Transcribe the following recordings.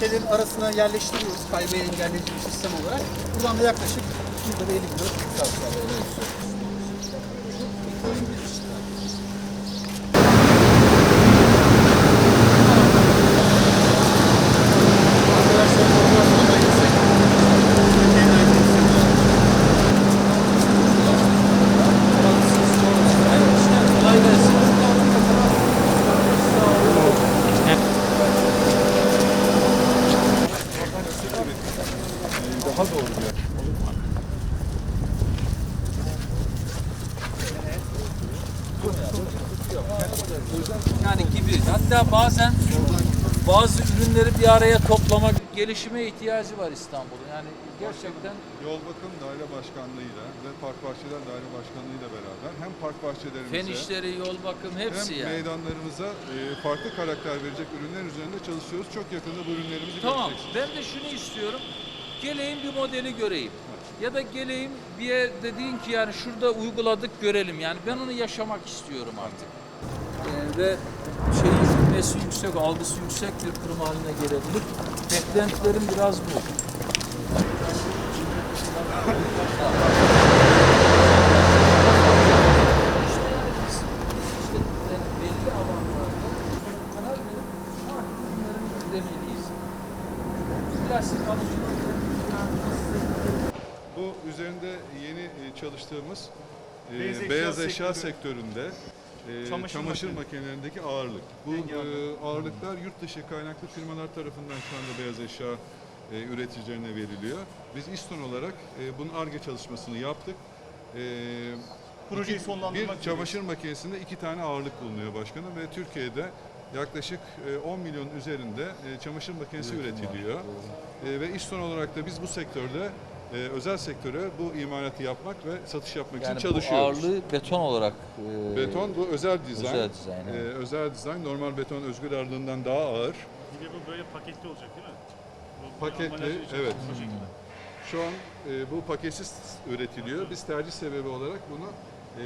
şeylerin arasına yerleştiriyoruz kaymayı engelleyici bir sistem olarak. Buradan da yaklaşık burada bir 50 kilo saat kolay gelsin. Daha doğru. Yani gibi. Hatta bazen ürünleri bir araya toplamak gelişime ihtiyacı var İstanbul'un. Yani gerçekten Yol Bakım Daire Başkanlığı'yla ve Park Bahçeler Daire Başkanlığı'yla beraber hem park bahçelerimize fen işleri, yol bakım hepsi hem yani. meydanlarımıza e, farklı karakter verecek ürünler üzerinde çalışıyoruz. Çok yakında bu ürünlerimizi Tamam. Ben de şunu istiyorum. Geleyim bir modeli göreyim. Ya da geleyim bir yer dediğin ki yani şurada uyguladık görelim. Yani ben onu yaşamak istiyorum artık. Ee, ve şeyi bilmesi yüksek, algısı yüksek bir kurum haline gelebilir. Beklentilerim biraz bu. Bu üzerinde yeni e, çalıştığımız e, Beyaz eşya beyaz eşya sektörü. sektöründe e, Çamaşır çamaşır, makine- makinelerindeki ağırlık. Bu e, ağırlıklar yurt dışı kaynaklı firmalar tarafından şu anda beyaz eşya e, üreticilerine veriliyor. Biz İston olarak e, bunun ARGE çalışmasını yaptık. E, Projeyi iki- sonlandırmak Bir çamaşır makinesinde iki tane ağırlık bulunuyor başkanım ve Türkiye'de yaklaşık e, 10 milyon üzerinde e, çamaşır makinesi üretiliyor. E, ve İston olarak da biz bu sektörde e, özel sektöre bu imalatı yapmak ve satış yapmak Yani için çalışıyoruz. ağırlığı beton olarak e, Beton bu özel dizayn. özel dizayn, E, evet. özel dizayn normal beton özgür ağırlığından daha ağır. Bir de bu böyle paketli olacak değil mi? Bu- Paketli, evet. Şu an e, bu paketsiz üretiliyor. Biz tercih sebebi olarak bunu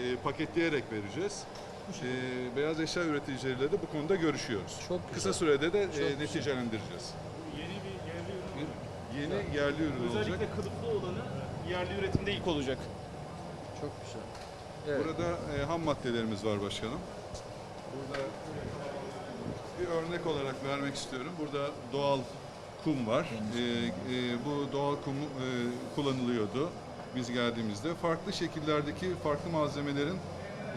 e, paketleyerek vereceğiz. E, beyaz eşya üreticileriyle de bu konuda görüşüyoruz. Çok Kısa güzel. sürede de e, güzel. neticelendireceğiz. Bu Yeni bir yerli ürün. Yeni yerli ürün olacak. Özellikle kılıflı olanı yerli üretimde ilk olacak. çok güzel. Evet. Burada e, ham maddelerimiz var başkanım. Burada bir örnek olarak vermek istiyorum. Burada doğal kum var. E, e, bu doğal kum e, kullanılıyordu biz geldiğimizde. Farklı şekillerdeki farklı malzemelerin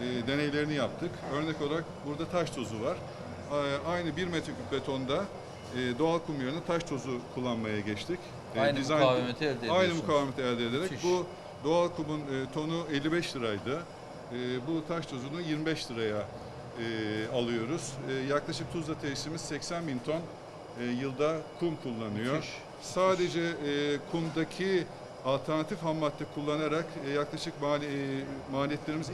e, deneylerini yaptık. Örnek olarak burada taş tozu var. A- Aynı bir metreküp betonda e, doğal kum yerine taş tozu kullanmaya geçtik. E, Aynı dizayn- mukavemeti elde Aynı ediyorsunuz. mukavemeti elde ederek. Müthiş. Bu doğal kumun e, tonu 55 liraydı. E, bu taş tozunu 25 liraya e, alıyoruz. E, yaklaşık Tuzla tesisimiz 80 bin ton e, yılda kum kullanıyor. Müthiş. Sadece e, kumdaki alternatif ham madde kullanarak e, yaklaşık mali, e, maliyetlerimiz 2,5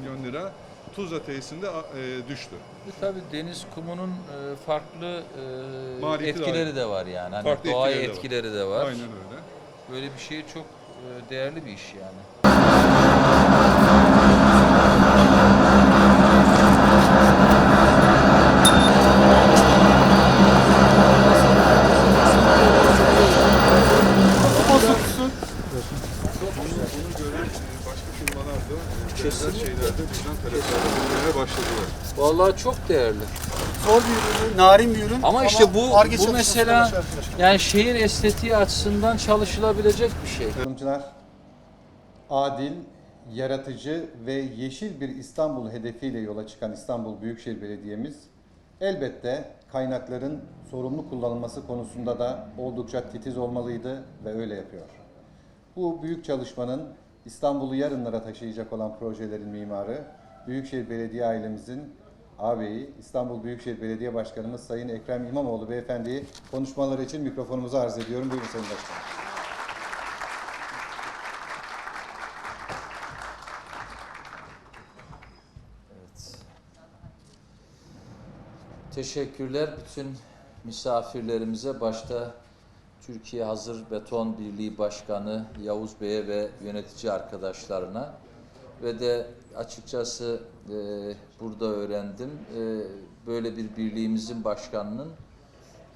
milyon lira Tuzla tesisinde e, düştü. Bu tabii deniz kumunun e, farklı e, Maliyeti etkileri de var yani. Hani Farklı doğaya etkileri de var. etkileri de var. Aynen öyle. Böyle bir şey çok e, değerli bir iş yani. Bunu gören e, başka firmalar da e, benzer şeylerde bizden talepler bulmaya başladılar. Vallahi çok değerli. Zor bir ürün, narin bir ürün. Ama işte bu Ar-Ge bu mesela yani şehir estetiği açısından çalışılabilecek bir şey. Yatırımcılar adil, yaratıcı ve yeşil bir İstanbul hedefiyle yola çıkan İstanbul Büyükşehir Belediye'miz elbette kaynakların sorumlu kullanılması konusunda da oldukça titiz olmalıydı ve öyle yapıyor. Bu büyük çalışmanın İstanbul'u yarınlara taşıyacak olan projelerin mimarı Büyükşehir Belediye ailemizin ağabeyi İstanbul Büyükşehir Belediye Başkanımız Sayın Ekrem İmamoğlu Beyefendi'yi konuşmaları için mikrofonumuzu arz ediyorum. Buyurun Sayın Başkanım. Evet. Teşekkürler bütün misafirlerimize başta Türkiye Hazır Beton Birliği Başkanı Yavuz Bey'e ve yönetici arkadaşlarına ve de açıkçası e, burada öğrendim e, böyle bir birliğimizin başkanının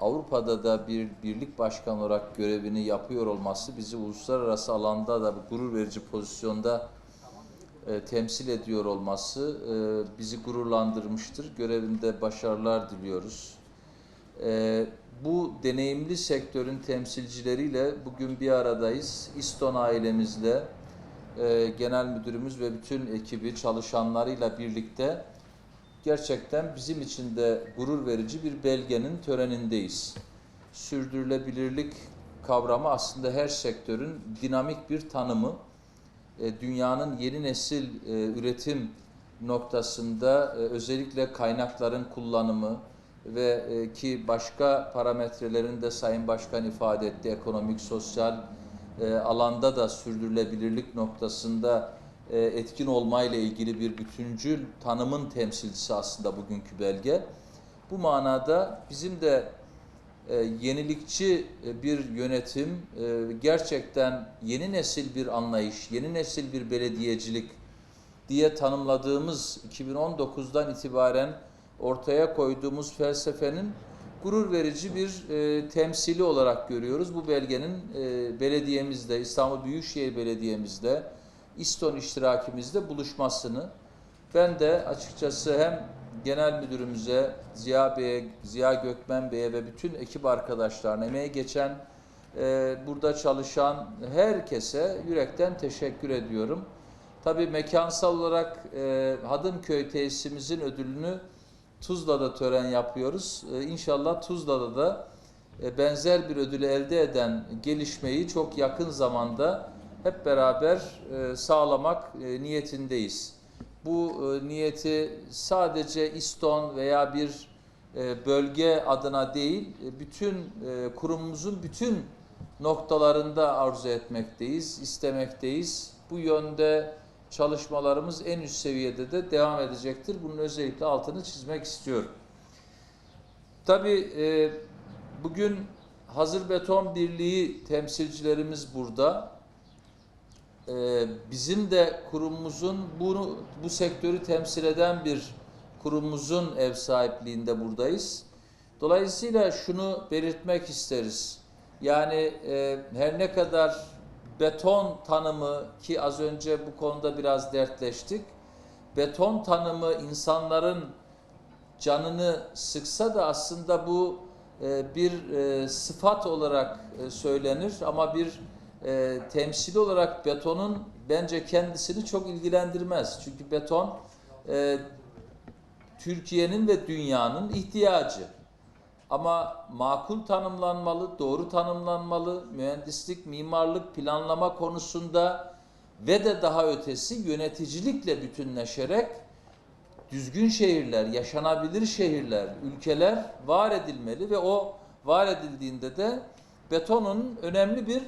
Avrupa'da da bir birlik başkanı olarak görevini yapıyor olması bizi uluslararası alanda da gurur verici pozisyonda e, temsil ediyor olması e, bizi gururlandırmıştır. Görevinde başarılar diliyoruz. E, bu deneyimli sektörün temsilcileriyle bugün bir aradayız. İston ailemizle, e, genel müdürümüz ve bütün ekibi çalışanlarıyla birlikte gerçekten bizim için de gurur verici bir belgenin törenindeyiz. Sürdürülebilirlik kavramı aslında her sektörün dinamik bir tanımı e, dünyanın yeni nesil e, üretim noktasında e, özellikle kaynakların kullanımı ve e, ki başka parametrelerin de Sayın Başkan ifade etti ekonomik, sosyal e, alanda da sürdürülebilirlik noktasında e, etkin olmayla ilgili bir bütüncül tanımın temsilcisi aslında bugünkü belge. Bu manada bizim de e, yenilikçi e, bir yönetim, e, gerçekten yeni nesil bir anlayış, yeni nesil bir belediyecilik diye tanımladığımız 2019'dan itibaren ortaya koyduğumuz felsefenin gurur verici bir e, temsili olarak görüyoruz. Bu belgenin e, belediyemizde, İstanbul Büyükşehir Belediye'mizde, İSTON iştirakimizde buluşmasını ben de açıkçası hem genel müdürümüze, Ziya Bey'e, Ziya Gökmen Bey'e ve bütün ekip arkadaşlarına, emeği geçen, e, burada çalışan herkese yürekten teşekkür ediyorum. Tabii mekansal olarak e, Hadımköy tesisimizin ödülünü Tuzla'da tören yapıyoruz. E, inşallah Tuzla'da da e, benzer bir ödülü elde eden gelişmeyi çok yakın zamanda hep beraber e, sağlamak e, niyetindeyiz. Bu niyeti sadece İston veya bir bölge adına değil, bütün kurumumuzun bütün noktalarında arzu etmekteyiz, istemekteyiz. Bu yönde çalışmalarımız en üst seviyede de devam edecektir. Bunun özellikle altını çizmek istiyorum. Tabii e, bugün Hazır Beton Birliği temsilcilerimiz burada. E, bizim de kurumumuzun bunu bu sektörü temsil eden bir kurumumuzun ev sahipliğinde buradayız. Dolayısıyla şunu belirtmek isteriz. Yani e, her ne kadar beton tanımı ki az önce bu konuda biraz dertleştik. Beton tanımı insanların canını sıksa da aslında bu e, bir e, sıfat olarak e, söylenir ama bir temsili olarak betonun bence kendisini çok ilgilendirmez. Çünkü beton Türkiye'nin ve dünyanın ihtiyacı. Ama makul tanımlanmalı, doğru tanımlanmalı, mühendislik, mimarlık, planlama konusunda ve de daha ötesi yöneticilikle bütünleşerek düzgün şehirler, yaşanabilir şehirler, ülkeler var edilmeli ve o var edildiğinde de betonun önemli bir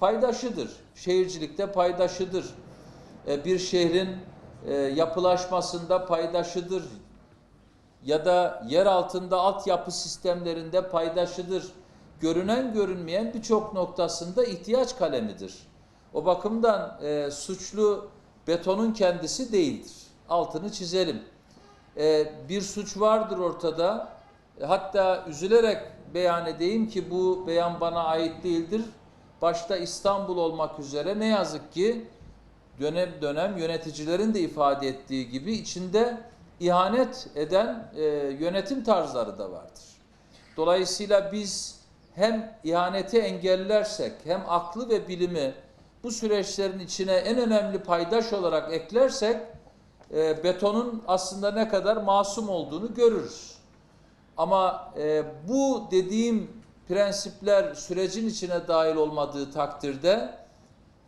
paydaşıdır. Şehircilikte paydaşıdır. E, Bir şehrin e, yapılaşmasında paydaşıdır ya da yer altında altyapı sistemlerinde paydaşıdır. Görünen görünmeyen birçok noktasında ihtiyaç kalemidir. O bakımdan e, suçlu betonun kendisi değildir. Altını çizelim. E, bir suç vardır ortada. E, hatta üzülerek beyan edeyim ki bu beyan bana ait değildir. Başta İstanbul olmak üzere ne yazık ki dönem dönem yöneticilerin de ifade ettiği gibi içinde ihanet eden e, yönetim tarzları da vardır. Dolayısıyla biz hem ihaneti engellersek hem aklı ve bilimi bu süreçlerin içine en önemli paydaş olarak eklersek e, betonun aslında ne kadar masum olduğunu görürüz. Ama e, bu dediğim prensipler sürecin içine dahil olmadığı takdirde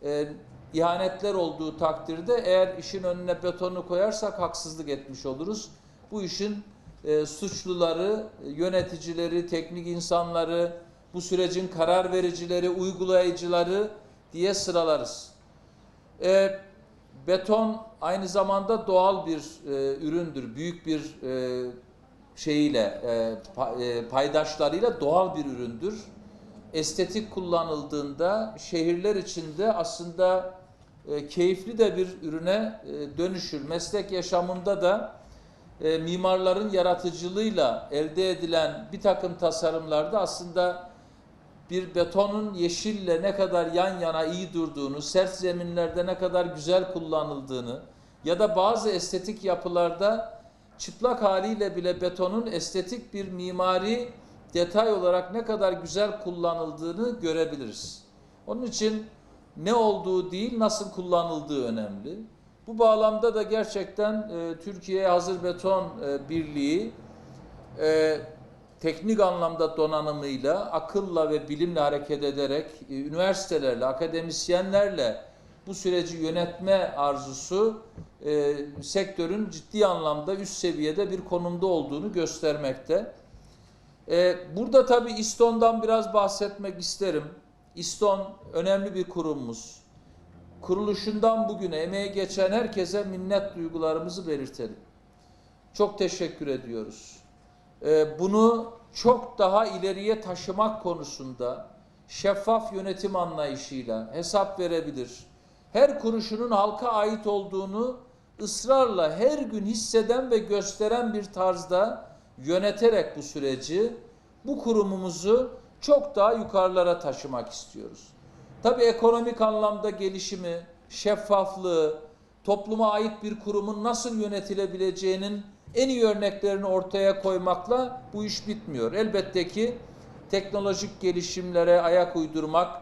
e, ihanetler olduğu takdirde eğer işin önüne betonu koyarsak haksızlık etmiş oluruz. Bu işin e, suçluları, yöneticileri, teknik insanları, bu sürecin karar vericileri, uygulayıcıları diye sıralarız. E, beton aynı zamanda doğal bir e, üründür, büyük bir e, şeyiyle e, e, paydaşlarıyla doğal bir üründür. Estetik kullanıldığında şehirler içinde aslında e, keyifli de bir ürüne e, dönüşür. Meslek yaşamında da e, mimarların yaratıcılığıyla elde edilen bir takım tasarımlarda aslında bir betonun yeşille ne kadar yan yana iyi durduğunu, sert zeminlerde ne kadar güzel kullanıldığını ya da bazı estetik yapılarda çıplak haliyle bile betonun estetik bir mimari detay olarak ne kadar güzel kullanıldığını görebiliriz. Onun için ne olduğu değil nasıl kullanıldığı önemli. Bu bağlamda da gerçekten e, Türkiye Hazır Beton e, Birliği e, teknik anlamda donanımıyla, akılla ve bilimle hareket ederek e, üniversitelerle, akademisyenlerle bu süreci yönetme arzusu e, sektörün ciddi anlamda üst seviyede bir konumda olduğunu göstermekte. E, burada tabii İSTON'dan biraz bahsetmek isterim. İSTON önemli bir kurumumuz. Kuruluşundan bugüne emeği geçen herkese minnet duygularımızı belirtelim. Çok teşekkür ediyoruz. Ee, bunu çok daha ileriye taşımak konusunda şeffaf yönetim anlayışıyla hesap verebilir. Her kuruşunun halka ait olduğunu ısrarla her gün hisseden ve gösteren bir tarzda yöneterek bu süreci, bu kurumumuzu çok daha yukarılara taşımak istiyoruz. Tabii ekonomik anlamda gelişimi, şeffaflığı, topluma ait bir kurumun nasıl yönetilebileceğinin en iyi örneklerini ortaya koymakla bu iş bitmiyor. Elbette ki teknolojik gelişimlere ayak uydurmak,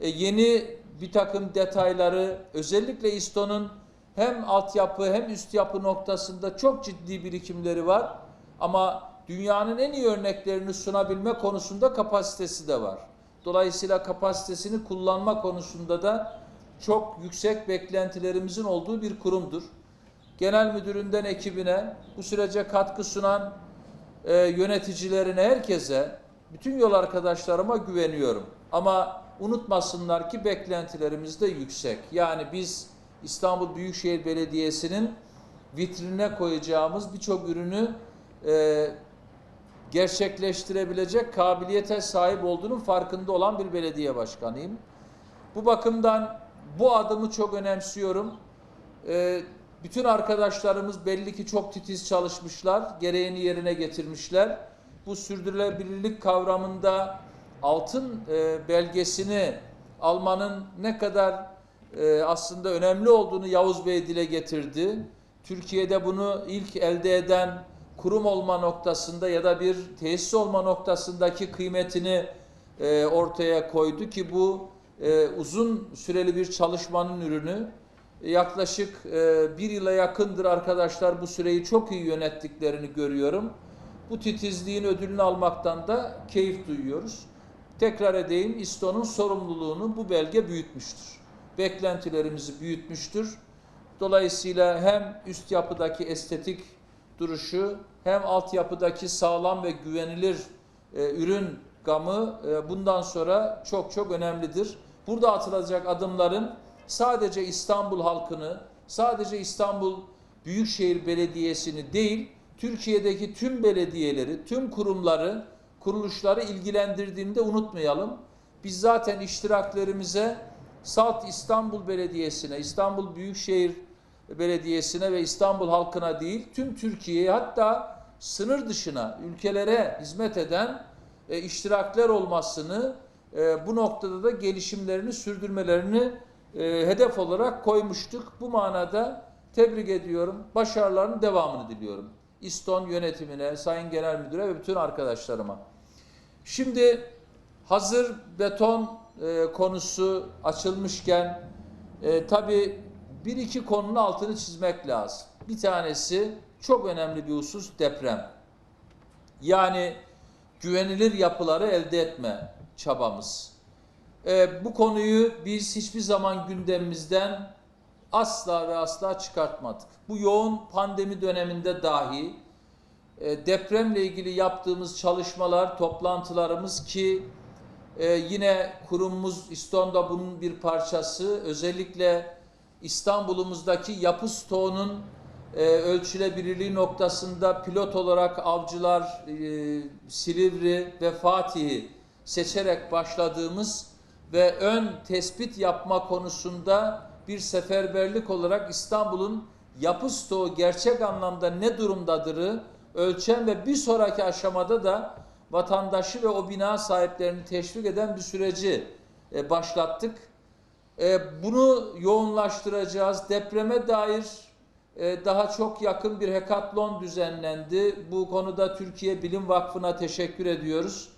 e, yeni bir takım detayları özellikle İSTO'nun hem altyapı hem üst yapı noktasında çok ciddi birikimleri var. Ama dünyanın en iyi örneklerini sunabilme konusunda kapasitesi de var. Dolayısıyla kapasitesini kullanma konusunda da çok yüksek beklentilerimizin olduğu bir kurumdur. Genel müdüründen ekibine, bu sürece katkı sunan e, yöneticilerine, herkese, bütün yol arkadaşlarıma güveniyorum. Ama unutmasınlar ki beklentilerimiz de yüksek. Yani biz İstanbul Büyükşehir Belediyesi'nin vitrine koyacağımız birçok ürünü e, gerçekleştirebilecek kabiliyete sahip olduğunun farkında olan bir belediye başkanıyım. Bu bakımdan bu adımı çok önemsiyorum. Ee, bütün arkadaşlarımız belli ki çok titiz çalışmışlar, gereğini yerine getirmişler. Bu sürdürülebilirlik kavramında altın e, belgesini almanın ne kadar e, aslında önemli olduğunu Yavuz Bey dile getirdi. Türkiye'de bunu ilk elde eden kurum olma noktasında ya da bir tesis olma noktasındaki kıymetini e, ortaya koydu ki bu e, uzun süreli bir çalışmanın ürünü. Yaklaşık e, bir yıla yakındır arkadaşlar bu süreyi çok iyi yönettiklerini görüyorum. Bu titizliğin ödülünü almaktan da keyif duyuyoruz. Tekrar edeyim, İSTO'nun sorumluluğunu bu belge büyütmüştür. Beklentilerimizi büyütmüştür. Dolayısıyla hem üst yapıdaki estetik duruşu hem altyapıdaki sağlam ve güvenilir e, ürün gamı e, bundan sonra çok çok önemlidir. Burada atılacak adımların sadece İstanbul halkını, sadece İstanbul Büyükşehir Belediyesi'ni değil, Türkiye'deki tüm belediyeleri, tüm kurumları, kuruluşları ilgilendirdiğini de unutmayalım. Biz zaten iştiraklerimize Salt İstanbul Belediyesi'ne, İstanbul Büyükşehir Belediyesi'ne ve İstanbul halkına değil, tüm Türkiye'ye hatta sınır dışına, ülkelere hizmet eden e, iştirakler olmasını, e, bu noktada da gelişimlerini sürdürmelerini e, hedef olarak koymuştuk. Bu manada tebrik ediyorum. Başarılarının devamını diliyorum. İston yönetimine, Sayın Genel Müdüre ve bütün arkadaşlarıma. Şimdi hazır beton e, konusu açılmışken e, tabii bir iki konunun altını çizmek lazım. Bir tanesi çok önemli bir husus deprem. Yani güvenilir yapıları elde etme çabamız. E, bu konuyu biz hiçbir zaman gündemimizden asla ve asla çıkartmadık. Bu yoğun pandemi döneminde dahi e, depremle ilgili yaptığımız çalışmalar, toplantılarımız ki e, yine kurumumuz İston'da bunun bir parçası. Özellikle İstanbul'umuzdaki yapı stoğunun e, ölçülebilirliği noktasında pilot olarak avcılar, e, Silivri ve Fatih'i seçerek başladığımız ve ön tespit yapma konusunda bir seferberlik olarak İstanbul'un yapı stoğu gerçek anlamda ne durumdadırı ölçen ve bir sonraki aşamada da vatandaşı ve o bina sahiplerini teşvik eden bir süreci e, başlattık. E, bunu yoğunlaştıracağız. Depreme dair e, daha çok yakın bir hekatlon düzenlendi. Bu konuda Türkiye Bilim Vakfı'na teşekkür ediyoruz.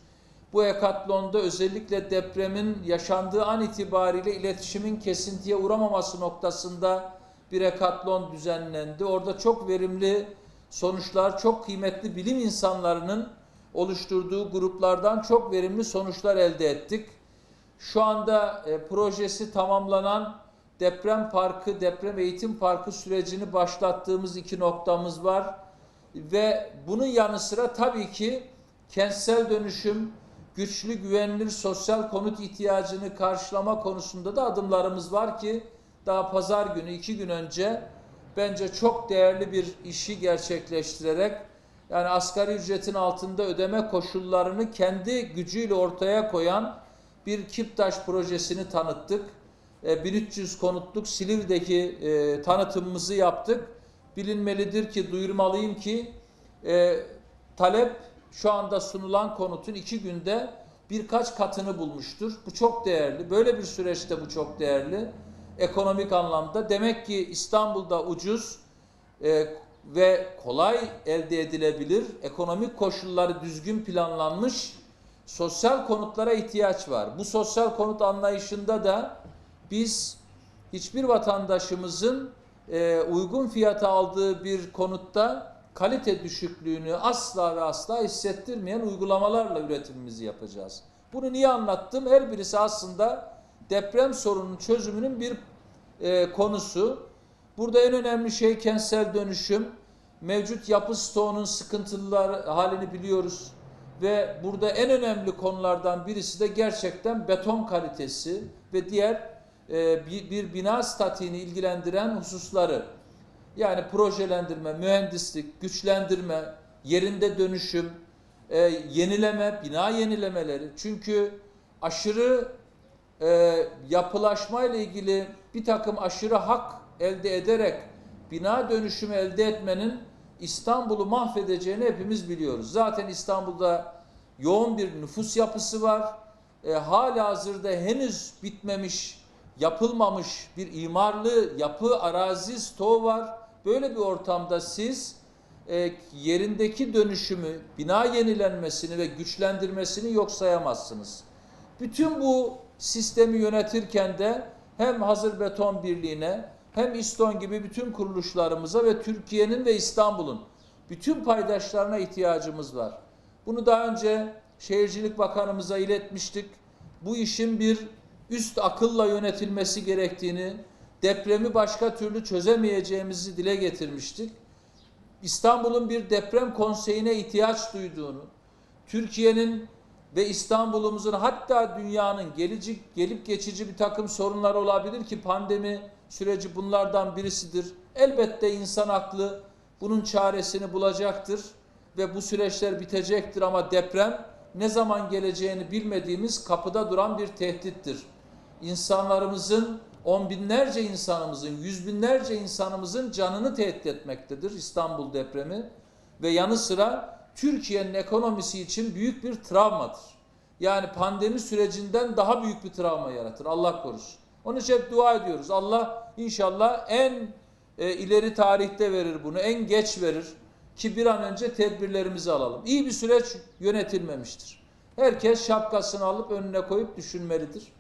Bu hekatlonda özellikle depremin yaşandığı an itibariyle iletişimin kesintiye uğramaması noktasında bir hekatlon düzenlendi. Orada çok verimli sonuçlar, çok kıymetli bilim insanlarının oluşturduğu gruplardan çok verimli sonuçlar elde ettik. Şu anda e, projesi tamamlanan deprem parkı, deprem eğitim parkı sürecini başlattığımız iki noktamız var. Ve bunun yanı sıra tabii ki kentsel dönüşüm, güçlü, güvenilir sosyal konut ihtiyacını karşılama konusunda da adımlarımız var ki daha pazar günü iki gün önce bence çok değerli bir işi gerçekleştirerek yani asgari ücretin altında ödeme koşullarını kendi gücüyle ortaya koyan bir Kiptaş projesini tanıttık. E, 1300 konutluk Silivri'deki e, tanıtımımızı yaptık. Bilinmelidir ki, duyurmalıyım ki e, talep şu anda sunulan konutun iki günde birkaç katını bulmuştur. Bu çok değerli. Böyle bir süreçte bu çok değerli. Ekonomik anlamda. Demek ki İstanbul'da ucuz e, ve kolay elde edilebilir, ekonomik koşulları düzgün planlanmış sosyal konutlara ihtiyaç var. Bu sosyal konut anlayışında da biz hiçbir vatandaşımızın e, uygun fiyata aldığı bir konutta kalite düşüklüğünü asla ve asla hissettirmeyen uygulamalarla üretimimizi yapacağız. Bunu niye anlattım? Her birisi aslında deprem sorunun çözümünün bir e, konusu. Burada en önemli şey kentsel dönüşüm. Mevcut yapı stoğunun sıkıntılılar halini biliyoruz. Ve burada en önemli konulardan birisi de gerçekten beton kalitesi ve diğer e, bir, bir bina statiğini ilgilendiren hususları. Yani projelendirme, mühendislik, güçlendirme, yerinde dönüşüm, e, yenileme, bina yenilemeleri. Çünkü aşırı e, yapılaşma ile ilgili bir takım aşırı hak elde ederek bina dönüşümü elde etmenin İstanbul'u mahvedeceğini hepimiz biliyoruz. Zaten İstanbul'da yoğun bir nüfus yapısı var. E, hala hazırda henüz bitmemiş, yapılmamış bir imarlı yapı arazi stoğu var. Böyle bir ortamda siz e, yerindeki dönüşümü, bina yenilenmesini ve güçlendirmesini yok sayamazsınız. Bütün bu sistemi yönetirken de hem Hazır Beton Birliği'ne hem İston gibi bütün kuruluşlarımıza ve Türkiye'nin ve İstanbul'un bütün paydaşlarına ihtiyacımız var. Bunu daha önce Şehircilik Bakanımıza iletmiştik. Bu işin bir üst akılla yönetilmesi gerektiğini, depremi başka türlü çözemeyeceğimizi dile getirmiştik. İstanbul'un bir deprem konseyine ihtiyaç duyduğunu, Türkiye'nin ve İstanbul'umuzun hatta dünyanın gelecek gelip geçici bir takım sorunlar olabilir ki pandemi süreci bunlardan birisidir. Elbette insan aklı bunun çaresini bulacaktır ve bu süreçler bitecektir ama deprem ne zaman geleceğini bilmediğimiz kapıda duran bir tehdittir. İnsanlarımızın, on binlerce insanımızın, yüz binlerce insanımızın canını tehdit etmektedir İstanbul depremi ve yanı sıra Türkiye'nin ekonomisi için büyük bir travmadır. Yani pandemi sürecinden daha büyük bir travma yaratır. Allah korusun. Onun için hep dua ediyoruz. Allah inşallah en e, ileri tarihte verir bunu, en geç verir ki bir an önce tedbirlerimizi alalım. İyi bir süreç yönetilmemiştir. Herkes şapkasını alıp önüne koyup düşünmelidir.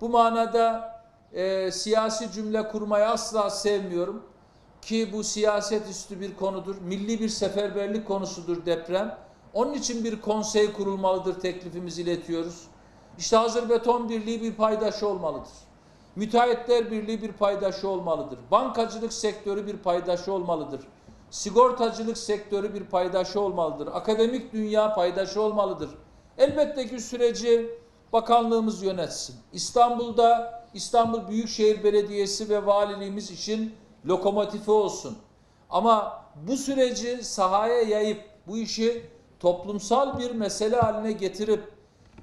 Bu manada e, siyasi cümle kurmayı asla sevmiyorum ki bu siyaset üstü bir konudur. Milli bir seferberlik konusudur deprem. Onun için bir konsey kurulmalıdır teklifimizi iletiyoruz. İşte hazır beton birliği bir paydaşı olmalıdır. Müteahhitler Birliği bir paydaşı olmalıdır. Bankacılık sektörü bir paydaşı olmalıdır. Sigortacılık sektörü bir paydaşı olmalıdır. Akademik dünya paydaşı olmalıdır. Elbette ki süreci bakanlığımız yönetsin. İstanbul'da İstanbul Büyükşehir Belediyesi ve valiliğimiz için lokomotifi olsun. Ama bu süreci sahaya yayıp bu işi toplumsal bir mesele haline getirip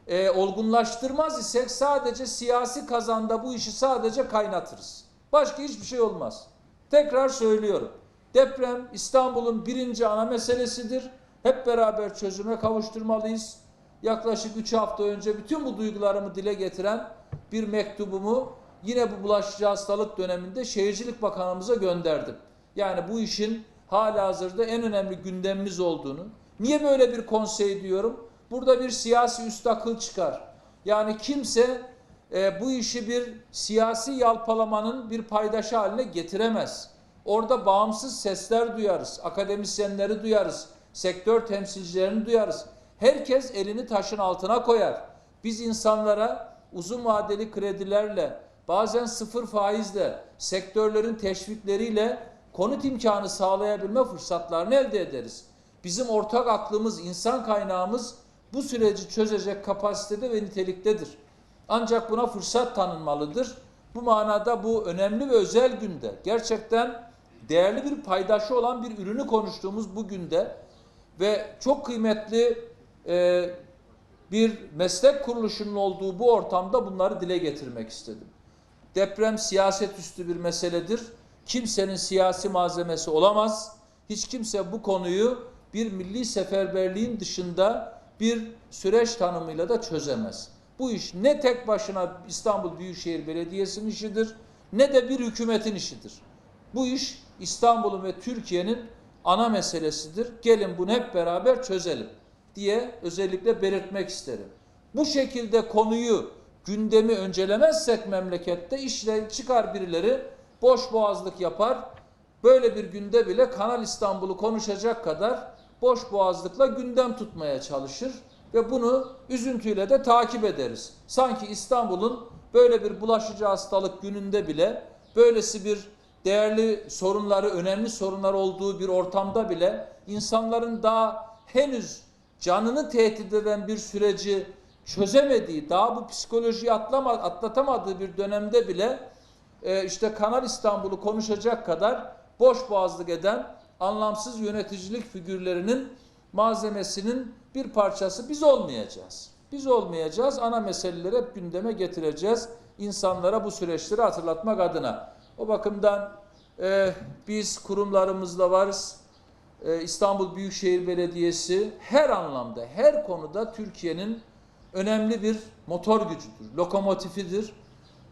e, olgunlaştırmaz isek sadece siyasi kazanda bu işi sadece kaynatırız. Başka hiçbir şey olmaz. Tekrar söylüyorum. Deprem İstanbul'un birinci ana meselesidir. Hep beraber çözüme kavuşturmalıyız. Yaklaşık 3 hafta önce bütün bu duygularımı dile getiren bir mektubumu yine bu bulaşıcı hastalık döneminde Şehircilik Bakanımıza gönderdim. Yani bu işin hala hazırda en önemli gündemimiz olduğunu. Niye böyle bir konsey diyorum? Burada bir siyasi üst akıl çıkar. Yani kimse e, bu işi bir siyasi yalpalamanın bir paydaşı haline getiremez. Orada bağımsız sesler duyarız, akademisyenleri duyarız, sektör temsilcilerini duyarız. Herkes elini taşın altına koyar. Biz insanlara uzun vadeli kredilerle, bazen sıfır faizle, sektörlerin teşvikleriyle konut imkanı sağlayabilme fırsatlarını elde ederiz. Bizim ortak aklımız, insan kaynağımız bu süreci çözecek kapasitede ve niteliktedir. Ancak buna fırsat tanınmalıdır. Bu manada bu önemli ve özel günde gerçekten değerli bir paydaşı olan bir ürünü konuştuğumuz bu günde ve çok kıymetli e, bir meslek kuruluşunun olduğu bu ortamda bunları dile getirmek istedim. Deprem siyaset üstü bir meseledir. Kimsenin siyasi malzemesi olamaz. Hiç kimse bu konuyu bir milli seferberliğin dışında bir süreç tanımıyla da çözemez. Bu iş ne tek başına İstanbul Büyükşehir Belediyesi'nin işidir ne de bir hükümetin işidir. Bu iş İstanbul'un ve Türkiye'nin ana meselesidir. Gelin bunu hep beraber çözelim diye özellikle belirtmek isterim. Bu şekilde konuyu gündemi öncelemezsek memlekette işle çıkar birileri boş boğazlık yapar. Böyle bir günde bile Kanal İstanbul'u konuşacak kadar boş boğazlıkla gündem tutmaya çalışır ve bunu üzüntüyle de takip ederiz. Sanki İstanbul'un böyle bir bulaşıcı hastalık gününde bile böylesi bir değerli sorunları, önemli sorunlar olduğu bir ortamda bile insanların daha henüz canını tehdit eden bir süreci çözemediği, daha bu psikolojiyi atlama, atlatamadığı bir dönemde bile e, işte Kanal İstanbul'u konuşacak kadar boş boğazlık eden anlamsız yöneticilik figürlerinin malzemesinin bir parçası biz olmayacağız. Biz olmayacağız. Ana meseleleri hep gündeme getireceğiz. insanlara bu süreçleri hatırlatmak adına. O bakımdan e, biz kurumlarımızla varız. E, İstanbul Büyükşehir Belediyesi her anlamda, her konuda Türkiye'nin önemli bir motor gücüdür, lokomotifidir.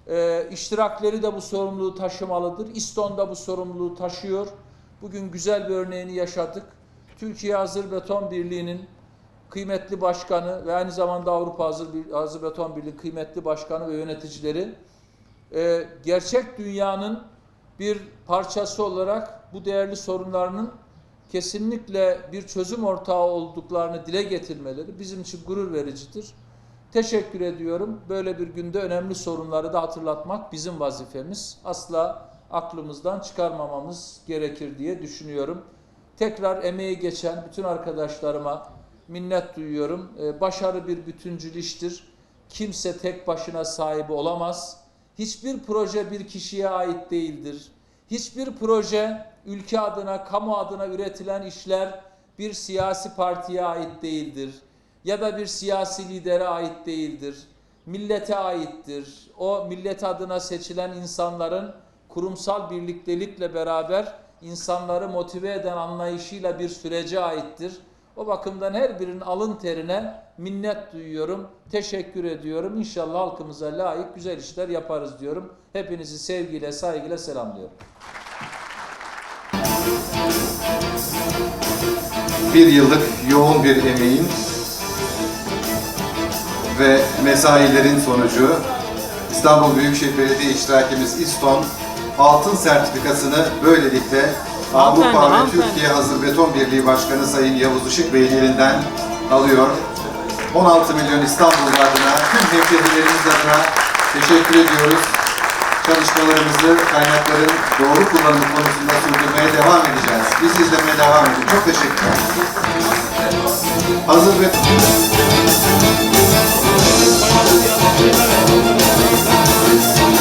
E, iştirakleri de bu sorumluluğu taşımalıdır. İSTON da bu sorumluluğu taşıyor. Bugün güzel bir örneğini yaşadık. Türkiye Hazır Beton Birliği'nin kıymetli başkanı ve aynı zamanda Avrupa Hazır, Bir- Hazır Beton Birliği kıymetli başkanı ve yöneticileri e, gerçek dünyanın bir parçası olarak bu değerli sorunlarının kesinlikle bir çözüm ortağı olduklarını dile getirmeleri bizim için gurur vericidir. Teşekkür ediyorum. Böyle bir günde önemli sorunları da hatırlatmak bizim vazifemiz. Asla aklımızdan çıkarmamamız gerekir diye düşünüyorum. Tekrar emeği geçen bütün arkadaşlarıma minnet duyuyorum. Ee, Başarı bir bütüncül iştir. Kimse tek başına sahibi olamaz. Hiçbir proje bir kişiye ait değildir. Hiçbir proje ülke adına, kamu adına üretilen işler bir siyasi partiye ait değildir. Ya da bir siyasi lidere ait değildir. Millete aittir. O millet adına seçilen insanların kurumsal birliktelikle beraber insanları motive eden anlayışıyla bir sürece aittir. O bakımdan her birinin alın terine minnet duyuyorum, teşekkür ediyorum. İnşallah halkımıza layık güzel işler yaparız diyorum. Hepinizi sevgiyle, saygıyla selamlıyorum. bir yıllık yoğun bir emeğin ve mesailerin sonucu İstanbul Büyükşehir Belediye iştirakimiz İSTON altın sertifikasını böylelikle Avrupa ve Türkiye Hazır Beton Birliği Başkanı Sayın Yavuz Işık Bey'in elinden alıyor. 16 milyon İstanbul adına, tüm hemşehrilerimiz adına teşekkür ediyoruz. Çalışmalarımızı kaynakların doğru kullanımı konusunda sürdürmeye devam edeceğiz. Bizi izlemeye devam edin. Çok teşekkürler. Hazır ve bir